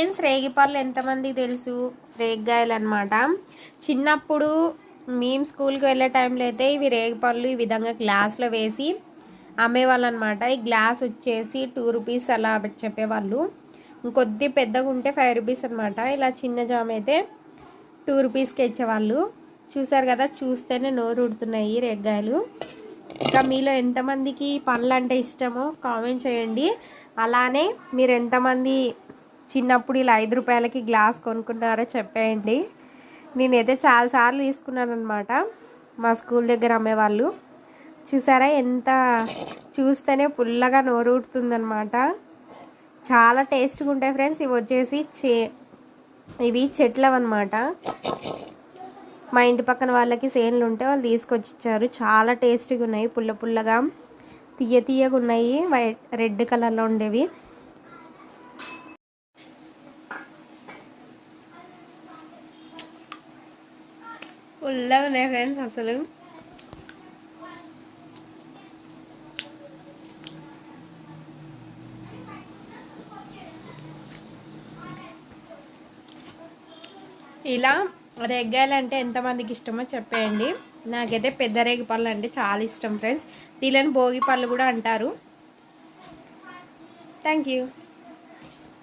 Friends రేగిపళ్ళు ఎంతమందికి తెలుసు? రేగ్గాయలు అనమాట చిన్నప్పుడు మేము స్కూల్కి వెళ్ళే టైంలో అయితే ఇవి రేగిపళ్ళు ఈ విధంగా గ్లాస్లో వేసి అమ్మేవాళ్ళు అనమాట ఈ గ్లాస్ వచ్చేసి టూ రూపీస్ అలా చెప్పేవాళ్ళు. ఇంకొద్ది పెద్దగా ఉంటే ఫైవ్ రూపీస్ అనమాట ఇలా చిన్న జామ్ అయితే టూ రూపీస్కి ఇచ్చేవాళ్ళు. చూసారు కదా చూస్తేనే నోరు ఉడుతున్నాయి రేగ్గాయలు. ఇంకా మీలో ఎంతమందికి పండ్లు అంటే ఇష్టమో కామెంట్ చేయండి. అలానే మీరు ఎంతమంది చిన్నప్పుడు ఇలా ఐదు రూపాయలకి గ్లాస్ కొనుక్కున్నారో చెప్పేయండి. నేనైతే చాలాసార్లు తీసుకున్నాను అనమాట మా స్కూల్ దగ్గర అమ్మేవాళ్ళు. చూసారా ఎంత? చూస్తేనే పుల్లగా నోరు ఊడుతుందనమాట చాలా టేస్ట్గా ఉంటాయి ఫ్రెండ్స్ ఇవి వచ్చేసి చే ఇవి చెట్లవన్నమాట. మా ఇంటి పక్కన వాళ్ళకి సేన్లు ఉంటే వాళ్ళు తీసుకొచ్చి ఇచ్చారు చాలా టేస్టీగా ఉన్నాయి. పుల్ల పుల్లగా తీయ తీయగా ఉన్నాయి. వైట్ రెడ్ కలర్లో ఉండేవి. పుల్లగా ఉన్నాయి ఫ్రెండ్స్ అసలు ఇలా రేగ్గాయలు అంటే ఎంతమందికి ఇష్టమో చెప్పేయండి. నాకైతే పెద్ద రేగి పళ్ళు అంటే చాలా ఇష్టం ఫ్రెండ్స్. దీనిని భోగి పళ్ళు కూడా అంటారు. Thank you